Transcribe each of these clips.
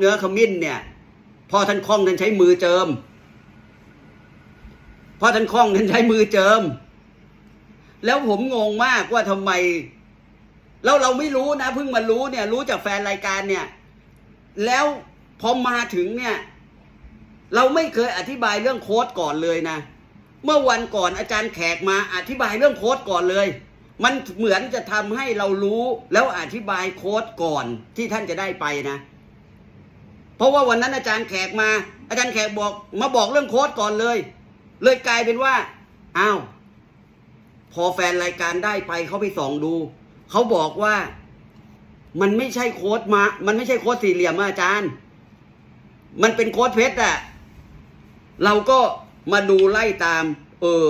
เนื้อขมิ้นเนี่ยพ่อท่านคล่องท่านใช้มือเจิมพ่อท่านคล่องท่านใช้มือเจิม แล้วผมงงมากว่าทำไม แล้วเราไม่รู้นะเพิ่งมารู้เนี่ย รู้จากแฟนรายการเนี่ย แล้วพอมาถึงเนี่ย เราไม่เคยอธิบายเรื่องโค้ดก่อนเลยนะเมื่อวันก่อนอาจารย์แขกมาอธิบายเรื่องโค้ดก่อนเลย มันเหมือนจะทำให้เรารู้แล้วอธิบายโค้ดก่อนที่ท่านจะได้ไปนะ เพราะว่าวันนั้นอาจารย์แขกมา อาจารย์แขกบอกมาบอกเรื่องโค้ดก่อนเลย เลยกลายเป็นว่าอ้าวพอแฟนรายการได้ไปเขาไปส่องดูเขาบอกว่ามันไม่ใช่โค้ดมา มันไม่ใช่โค้ดสี่เหลี่ยมอาจารย์ มันเป็นโค้ดเพชรอะเราก็มาดูไล่ตาม เออ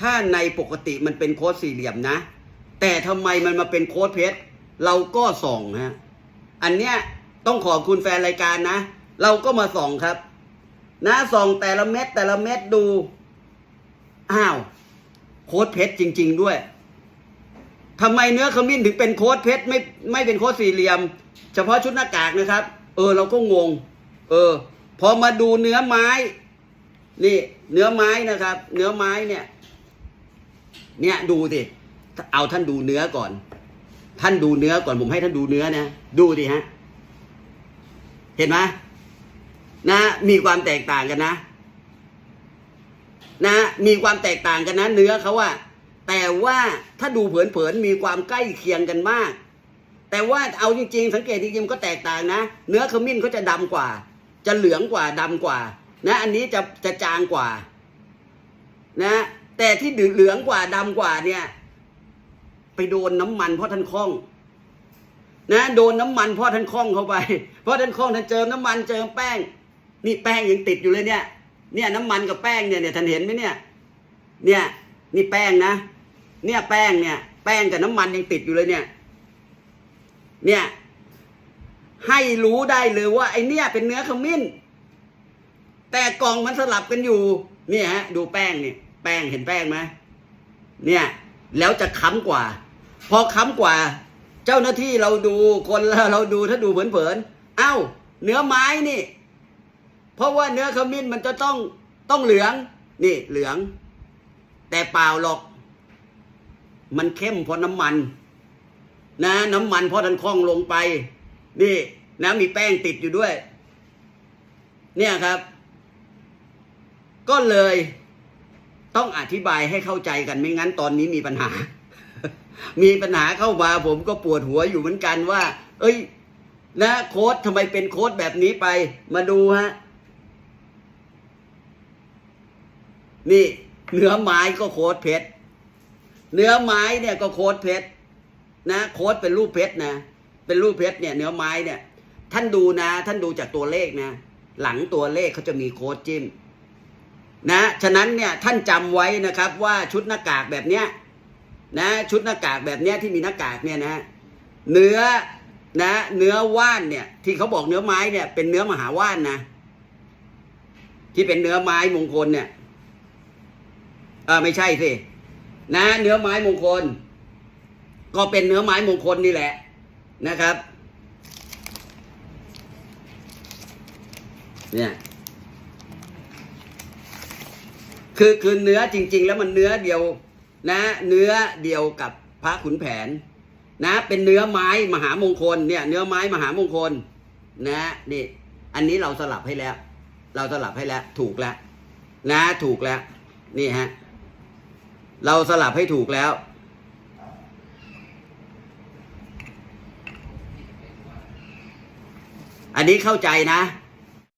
ถ้าในปกติมันเป็นโค้ดสี่เหลี่ยมนะ แต่ทำไมมันมาเป็นโค้ดเพชรเราก็ส่องฮะ อันเนี้ย ต้องขอบคุณแฟนรายการนะ เราก็มาส่องครับ นะส่องแต่ละเม็ดแต่ละเม็ดดู อ้าว โค้ดเพชรจริง ๆ ด้วยทำไมเนื้อขมิ้นถึงเป็นโค้ดเพชรไม่ไม่เป็นโค้ดสี่เหลี่ยม เฉพาะชุดหน้ากากนะครับ เออ เราก็งง เออ พอมาดูเนื้อไม้ นี่ เนื้อไม้นะครับ เนื้อไม้เนี่ย เนี่ยดูสิเอาท่านดูเนื้อก่อน ท่านดูเนื้อก่อนผมให้ท่านดูเนื้อนะดูดิฮะ เห็นไหมนะ มีความแตกต่างกันนะ นะ มีความแตกต่างกันนะ เนื้อเขาว่าแต่ว่าถ้าดูเผินๆมีความใกล้เคียงกันมาก แต่ว่าเอาจริงๆ สังเกตจริงๆมันก็แตกต่างนะ เนื้อขมิ้นเขาจะดำกว่า จะเหลืองกว่าดำกว่า นะ อันนี้จะจะจางกว่า นะ แต่ที่เหลืองกว่าดำกว่าเนี่ย ไปโดนน้ำมันเพราะท่านคล่อง นะโดนน้ำมันเพราะท่านคล่องเข้าไปเพราะท่านคล่องท่านเจิมน้ำมันเจิมแป้ง นี่แป้งยังติดอยู่เลยเนี่ย เนี่ยน้ำมันกับแป้งเนี่ยเนี่ยท่านเห็นไหมเนี่ย เนี่ยนี่แป้งนะ เนี่ยแป้งเนี่ย แป้งกับน้ำมันยังติดอยู่เลยเนี่ย เนี่ยให้รู้ได้เลยว่าไอเนี่ยเป็นเนื้อขมิ้น แต่กล่องมันสลับกันอยู่ เนี่ยฮะดูแป้งเนี่ยแป้งเห็นแป้งไหมเนี่ย แล้วจะค้ำกว่า พอค้ำกว่า จ้าหน้าที่เราดูคนเราดูถ้าดูเผินๆเอ้า เนื้อไม้นี่ เพราะว่าเนื้อขมิ้นมันจะต้องต้องเหลือง นี่เหลือง แต่เปล่าหรอก มันเข้มเพราะน้ำมัน นะ น้ำมันเพราะทันคล่องลงไป นี่นะมีแป้งติดอยู่ด้วย เนี่ยครับ ก็เลยต้องอธิบายให้เข้าใจกันไม่งั้นตอนนี้มีปัญหา มีปัญหาเข้ามาผมก็ปวดหัวอยู่เหมือนกันว่า เอ้ย นะโค้ดทำไมเป็นโค้ดแบบนี้ไป มาดูฮะ นี่ เนื้อไม้ก็โค้ดเพชร เนื้อไม้เนี่ยก็โค้ดเพชร นะ โค้ดเป็นรูปเพชรนะ เป็นรูปเพชรเนี่ย เนื้อไม้เนี่ย ท่านดูนะ ท่านดูจากตัวเลขนะ หลังตัวเลขเขาจะมีโค้ดจิ้มนะ ฉะนั้นเนี่ยท่านจำไว้นะครับว่าชุดหน้ากากแบบเนี้ย นะชุดหน้ากากแบบเนี้ยที่มีหน้ากากเนี่ยนะเนื้อนะเนื้อว่านเนี่ย ที่เขาบอกเนื้อไม้เนี่ยเป็นเนื้อมหาว่านนะที่เป็นเนื้อไม้มงคลเนี่ยเออไม่ใช่สินะเนื้อไม้มงคล ก็เป็นเนื้อไม้มงคลนี่แหละนะครับ เนี่ยคือคือเนื้อจริง ๆ แล้วมันเนื้อเดียว นะเนื้อเดียวกับพระขุนแผน นะ เป็นเนื้อไม้มหามงคลเนี่ยเนื้อไม้มหามงคล นะนี่อันนี้เราสลับให้แล้ว เราสลับให้แล้ว ถูกแล้ว นะถูกแล้ว นี่ฮะเราสลับให้ถูกแล้ว อันนี้เข้าใจนะ